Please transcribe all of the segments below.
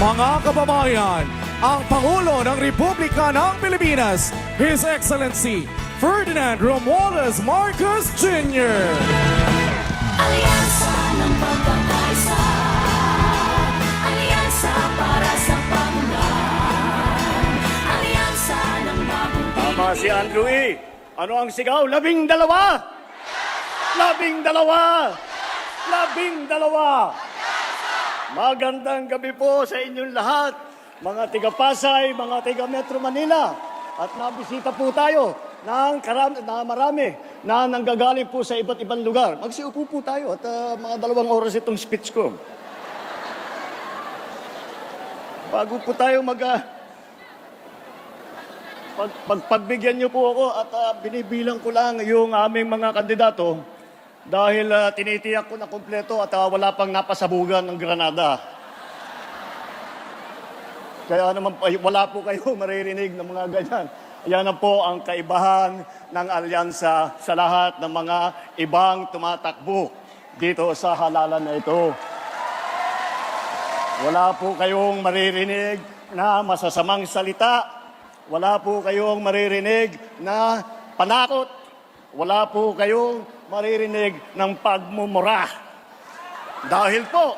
Mga kababayan, ang Pangulo ng Republika ng Pilipinas, His Excellency Ferdinand Romualdez Marcos Jr. Alyansa ng pagkakaisa Alyansa para sa pamulan Alyansa ng bagong Tama si Andrew E. Ano ang sigaw? Labing dalawa! Labing dalawa! Labing dalawa! Magandang gabi po sa inyong lahat, mga tiga Pasay, mga tiga Metro Manila. At nabisita po tayo ng karam- na marami na nanggagaling po sa iba't ibang lugar. Magsiupo po tayo at ah, mga dalawang oras itong speech ko. Bago po tayo mag... ah, pag, pagpagbigyan niyo po ako at ah, binibilang ko lang yung aming mga kandidato dahil ah, tinitiyak ko na kumpleto at ah, wala pang napasabugan ng Granada. Kaya naman ay, wala po kayo maririnig ng mga ganyan. Yan na po ang kaibahan ng alyansa sa lahat ng mga ibang tumatakbo dito sa halalan na ito. Wala po kayong maririnig na masasamang salita. Wala po kayong maririnig na panakot. Wala po kayong maririnig ng pagmumura. Dahil po,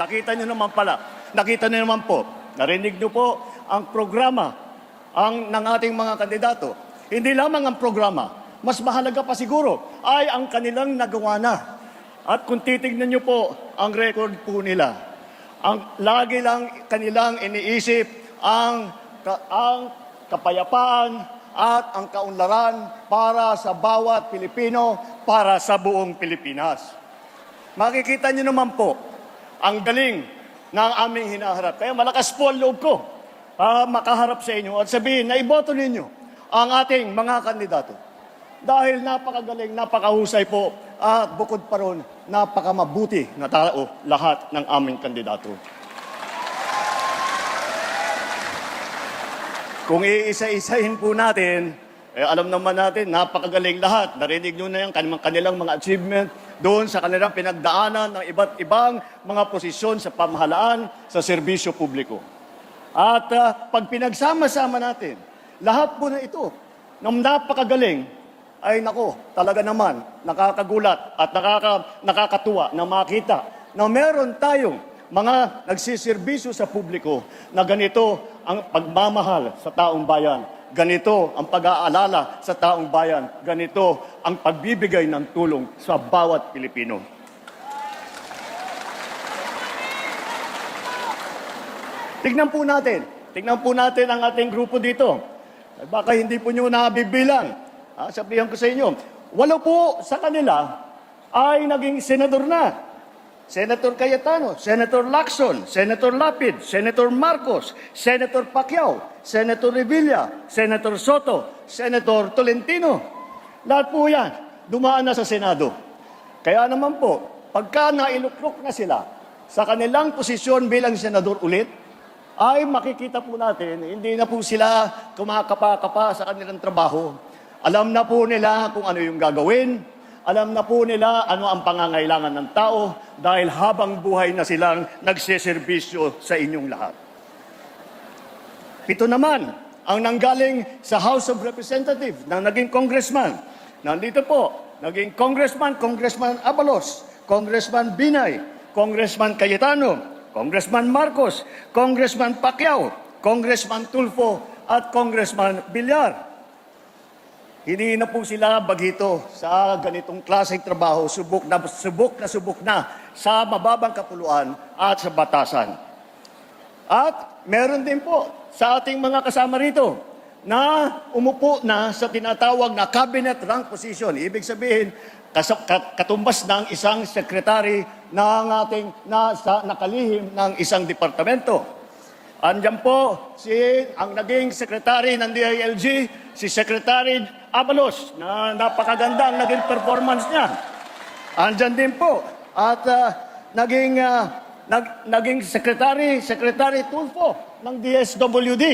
nakita niyo naman pala, nakita niyo naman po, narinig niyo po ang programa ang ng ating mga kandidato. Hindi lamang ang programa, mas mahalaga pa siguro ay ang kanilang nagawa na. At kung titignan niyo po ang record po nila, ang lagi lang kanilang iniisip ang ka- ang kapayapaan at ang kaunlaran para sa bawat Pilipino, para sa buong Pilipinas. Makikita niyo naman po ang galing ng aming hinaharap. Kaya malakas po ang loob ko ah, makaharap sa inyo at sabihin na iboto ninyo ang ating mga kandidato. Dahil napakagaling, napakahusay po at bukod pa ron, napakamabuti na tao lahat ng aming kandidato. Kung iisa-isahin po natin, eh, alam naman natin, napakagaling lahat. Narinig nyo na yung kanilang, kanilang mga achievement doon sa kanilang pinagdaanan ng iba't ibang mga posisyon sa pamahalaan, sa serbisyo publiko. At ah, pag pinagsama-sama natin, lahat po na ito, ng napakagaling, ay nako, talaga naman, nakakagulat at nakaka, nakakatuwa na makita na meron tayong mga nagsiservisyo sa publiko na ganito ang pagmamahal sa taong bayan. Ganito ang pag-aalala sa taong bayan. Ganito ang pagbibigay ng tulong sa bawat Pilipino. Tignan po natin. Tignan po natin ang ating grupo dito. Baka hindi po nyo nabibilang. Ah, sabihan ko sa inyo, walo po sa kanila ay naging senador na. Senator Cayetano, Senator Lacson, Senator Lapid, Senator Marcos, Senator Pacquiao, Senator Revilla, Senator Soto, Senator Tolentino. Lahat po yan, dumaan na sa Senado. Kaya naman po, pagka nailuklok na sila sa kanilang posisyon bilang senador ulit, ay makikita po natin, hindi na po sila kumakapa-kapa sa kanilang trabaho. Alam na po nila kung ano yung gagawin, alam na po nila ano ang pangangailangan ng tao dahil habang buhay na silang nagseserbisyo sa inyong lahat. Ito naman ang nanggaling sa House of Representatives na naging congressman. Nandito po, naging congressman, Congressman Abalos, Congressman Binay, Congressman Cayetano, Congressman Marcos, Congressman Pacquiao, Congressman Tulfo, at Congressman Villar. Hindi na po sila bagito sa ganitong klaseng trabaho, subok na subok na subok na sa mababang kapuluan at sa batasan. At meron din po sa ating mga kasama rito na umupo na sa tinatawag na cabinet rank position. Ibig sabihin, katumbas ng isang sekretary ng ating na sa nakalihim ng isang departamento. Andiyan po si ang naging secretary ng DILG, si Secretary Abalos, na napakaganda ang naging performance niya. Andiyan din po at ah, naging ah, nag, naging secretary, Secretary Tulfo ng DSWD.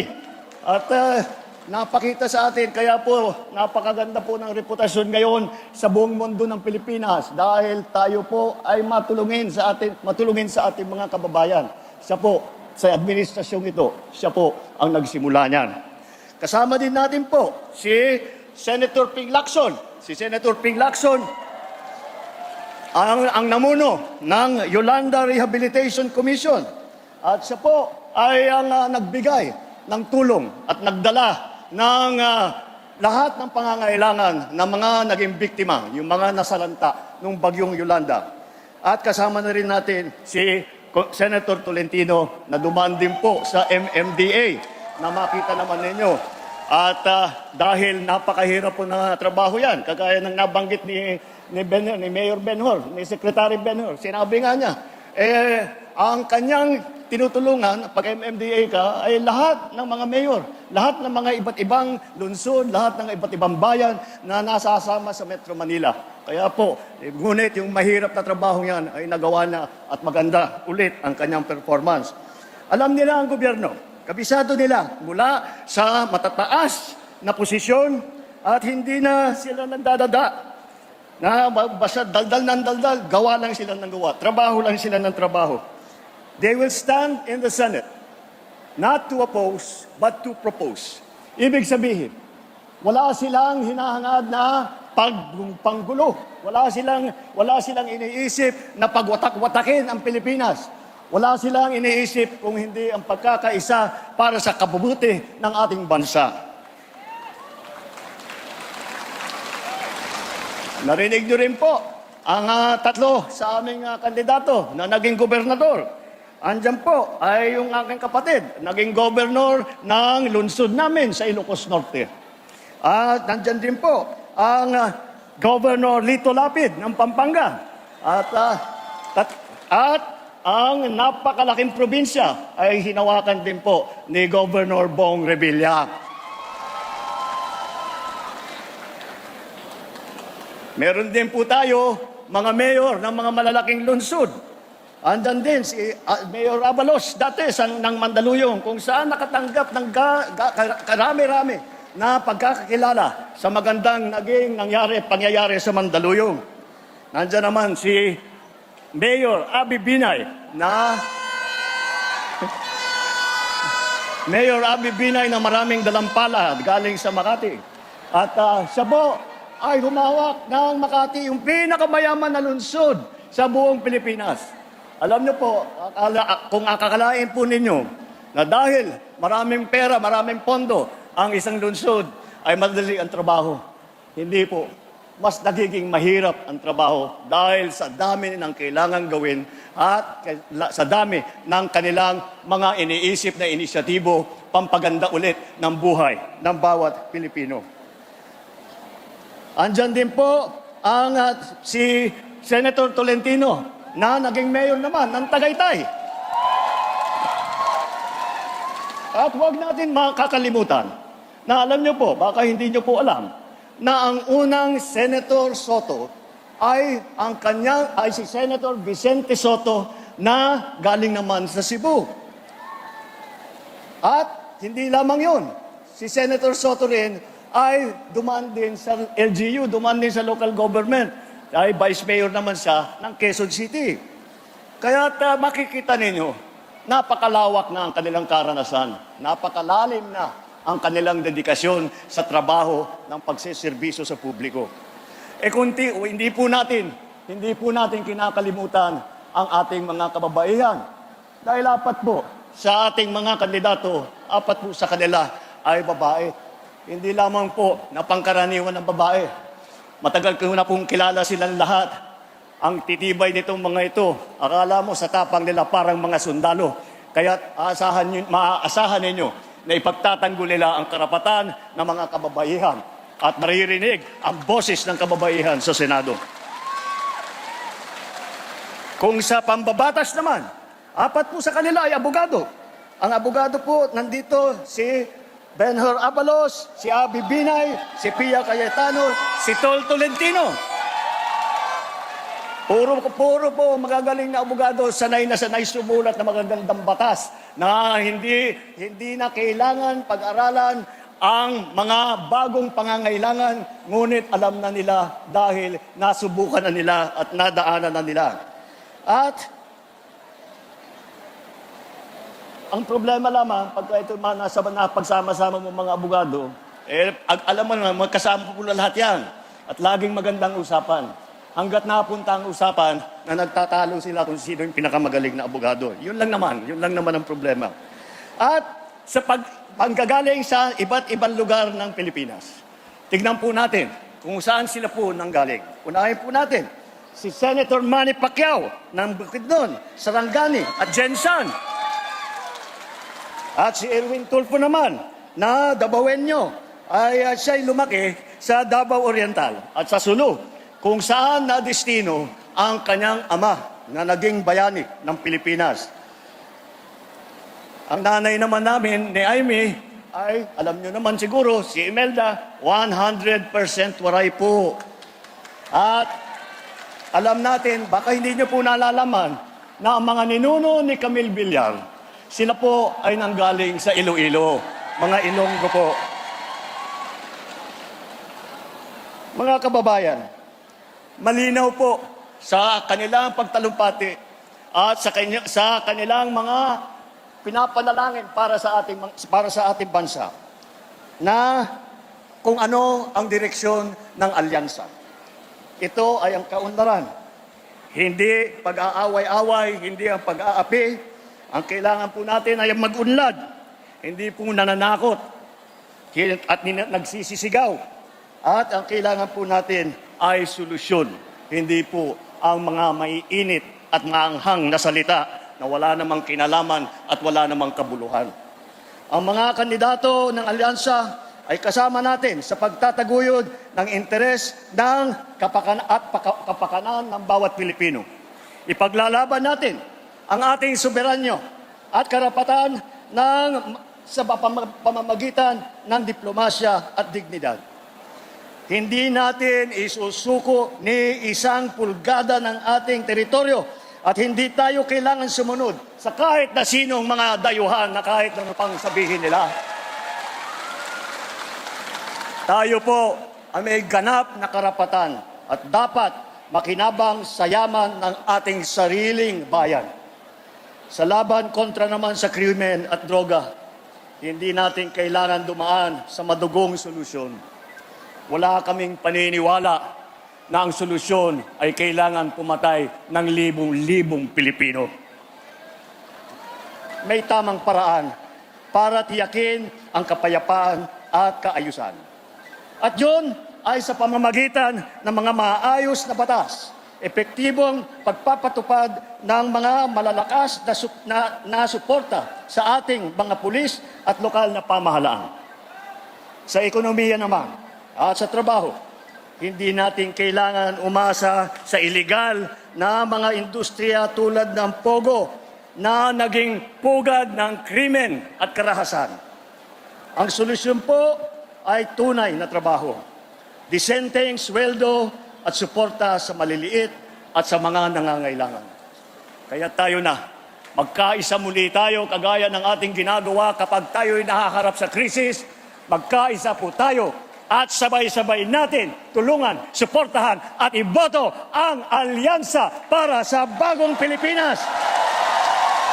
At ah, napakita sa atin kaya po napakaganda po ng reputasyon ngayon sa buong mundo ng Pilipinas dahil tayo po ay matulungin sa atin matulungin sa ating mga kababayan. Isa po sa administrasyong ito. Siya po ang nagsimula niyan. Kasama din natin po si Senator Ping Lacson. Si Senator Ping Lacson ang, ang namuno ng Yolanda Rehabilitation Commission. At siya po ay ang ah, nagbigay ng tulong at nagdala ng ah, lahat ng pangangailangan ng mga naging biktima, yung mga nasalanta ng bagyong Yolanda. At kasama na rin natin si Senator Tolentino na dumaan din po sa MMDA na makita naman ninyo. At ah, dahil napakahirap po na trabaho yan, kagaya ng nabanggit ni, ni, ben, ni Mayor Benhor, ni Secretary Benhor, sinabi nga niya, eh, ang kanyang tinutulungan pag MMDA ka ay lahat ng mga mayor, lahat ng mga iba't ibang lungsod, lahat ng iba't ibang bayan na nasasama sa Metro Manila. Kaya po, eh, ngunit yung mahirap na trabaho yan ay nagawa na at maganda ulit ang kanyang performance. Alam nila ang gobyerno, kabisado nila mula sa matataas na posisyon at hindi na sila nagdadada na ba- basta daldal ng daldal, gawa lang sila ng gawa, trabaho lang sila ng trabaho. They will stand in the Senate, not to oppose, but to propose. Ibig sabihin, wala silang hinahangad na pag panggulo. Wala silang, wala silang iniisip na pagwatak-watakin ang Pilipinas. Wala silang iniisip kung hindi ang pagkakaisa para sa kabubuti ng ating bansa. Narinig nyo rin po ang ah, tatlo sa aming ah, kandidato na naging gobernador. Andyan po ay yung aking kapatid, naging gobernador ng lungsod namin sa Ilocos Norte. At nandyan din po ang ah, Governor Lito Lapid ng Pampanga. At, ah, tat- at ang napakalaking probinsya ay hinawakan din po ni Governor Bong Revilla. Meron din po tayo mga mayor ng mga malalaking lungsod. Andan din si ah, Mayor Abalos dati sa, ng Mandaluyong kung saan nakatanggap ng karami-rami na pagkakakilala sa magandang naging nangyari, pangyayari sa Mandaluyong. Nandiyan naman si Mayor Abi Binay na Mayor Abi Binay na maraming dalampala galing sa Makati. At ah, siya po ay humawak ng Makati, yung pinakamayaman na lungsod sa buong Pilipinas. Alam niyo po, akala, kung akakalain po ninyo na dahil maraming pera, maraming pondo, ang isang lungsod ay madali ang trabaho. Hindi po. Mas nagiging mahirap ang trabaho dahil sa dami ng kailangan gawin at sa dami ng kanilang mga iniisip na inisyatibo pampaganda ulit ng buhay ng bawat Pilipino. Andyan din po ang ah, si Senator Tolentino na naging mayor naman ng Tagaytay. At huwag natin makakalimutan na alam niyo po, baka hindi niyo po alam, na ang unang Senator Soto ay ang kanyang, ay si Senator Vicente Soto na galing naman sa Cebu. At hindi lamang yun, si Senator Soto rin ay dumaan din sa LGU, dumaan din sa local government. Ay vice mayor naman siya ng Quezon City. Kaya ta, makikita ninyo, napakalawak na ang kanilang karanasan. Napakalalim na ang kanilang dedikasyon sa trabaho ng pagsiservisyo sa publiko. E kunti, o hindi po natin, hindi po natin kinakalimutan ang ating mga kababaihan. Dahil apat po, sa ating mga kandidato, apat po sa kanila ay babae. Hindi lamang po na pangkaraniwan ng babae. Matagal ko na pong kilala silang lahat. Ang titibay nitong mga ito, akala mo sa tapang nila parang mga sundalo. Kaya aasahan, nyo- maaasahan ninyo na ipagtatanggol nila ang karapatan ng mga kababaihan at maririnig ang boses ng kababaihan sa Senado. Kung sa pambabatas naman, apat po sa kanila ay abogado. Ang abogado po, nandito si Benhur Abalos, si Abi Binay, si Pia Cayetano, si Tol Tolentino. Puro, puro po magagaling na abogado, sanay na sanay sumulat na magagandang batas na hindi, hindi na kailangan pag-aralan ang mga bagong pangangailangan, ngunit alam na nila dahil nasubukan na nila at nadaanan na nila. At ang problema lamang, pagka ito mga nasa na pagsama-sama mo mga abogado, eh, alam mo na, magkasama po lahat yan. At laging magandang usapan. Hanggat napunta ang usapan na nagtatalo sila kung sino yung pinakamagaling na abogado. Yun lang naman, yun lang naman ang problema. At sa pag, panggagaling sa iba't ibang lugar ng Pilipinas, tignan po natin kung saan sila po nanggaling. Unahin po natin, si Senator Manny Pacquiao ng Bukidnon, Sarangani at Jensan. At si Erwin Tulfo naman na Dabawenyo ay uh, siya'y lumaki sa Davao Oriental at sa Sulu kung saan na destino ang kanyang ama na naging bayani ng Pilipinas. Ang nanay naman namin ni Aimee ay, alam nyo naman siguro, si Imelda, 100% waray po. At alam natin, baka hindi nyo po nalalaman na ang mga ninuno ni Camille Villar, sila po ay nanggaling sa Iloilo, mga Ilonggo po. Mga kababayan, malinaw po sa kanilang pagtalumpati at sa, kanya, sa kanilang mga pinapanalangin para sa ating para sa ating bansa na kung ano ang direksyon ng alyansa. Ito ay ang kaunlaran. Hindi pag-aaway-away, hindi ang pag-aapi. Ang kailangan po natin ay mag-unlad. Hindi po nananakot at nagsisisigaw. At ang kailangan po natin ay solusyon. Hindi po ang mga maiinit at maanghang na salita na wala namang kinalaman at wala namang kabuluhan. Ang mga kandidato ng alyansa ay kasama natin sa pagtataguyod ng interes ng kapakan at paka- kapakanan ng bawat Pilipino. Ipaglalaban natin ang ating soberanyo at karapatan ng sa pamam- pamamagitan ng diplomasya at dignidad. Hindi natin isusuko ni isang pulgada ng ating teritoryo at hindi tayo kailangan sumunod sa kahit na sinong mga dayuhan na kahit ano pang sabihin nila. Tayo po ay may ganap na karapatan at dapat makinabang sa yaman ng ating sariling bayan. Sa laban kontra naman sa krimen at droga, hindi natin kailangan dumaan sa madugong solusyon. Wala kaming paniniwala na ang solusyon ay kailangan pumatay ng libong-libong Pilipino. May tamang paraan para tiyakin ang kapayapaan at kaayusan. At yun ay sa pamamagitan ng mga maayos na batas, epektibong pagpapatupad ng mga malalakas na, na, na suporta sa ating mga pulis at lokal na pamahalaan. Sa ekonomiya naman at sa trabaho, hindi natin kailangan umasa sa ilegal na mga industriya tulad ng Pogo na naging pugad ng krimen at karahasan. Ang solusyon po ay tunay na trabaho. Disenteng sweldo at suporta sa maliliit at sa mga nangangailangan. Kaya tayo na, magkaisa muli tayo kagaya ng ating ginagawa kapag tayo'y nakaharap sa krisis, magkaisa po tayo at sabay-sabay natin tulungan, suportahan at iboto ang alyansa para sa bagong Pilipinas.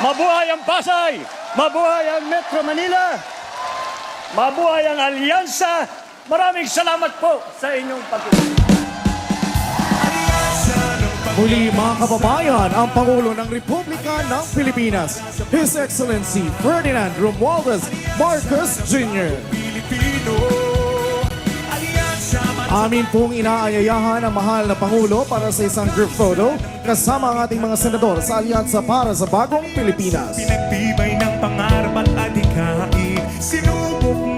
Mabuhay ang Pasay! Mabuhay ang Metro Manila! Mabuhay ang alyansa! Maraming salamat po sa inyong pagtutunan. Muli mga kababayan, ang Pangulo ng Republika ng Pilipinas, His Excellency Ferdinand Romualdez Marcos Jr. Amin pong inaayayahan ang mahal na Pangulo para sa isang group photo kasama ang ating mga senador sa Alyansa para sa Bagong Pilipinas. Pinagtibay ng pangarap at adhikain Sinubok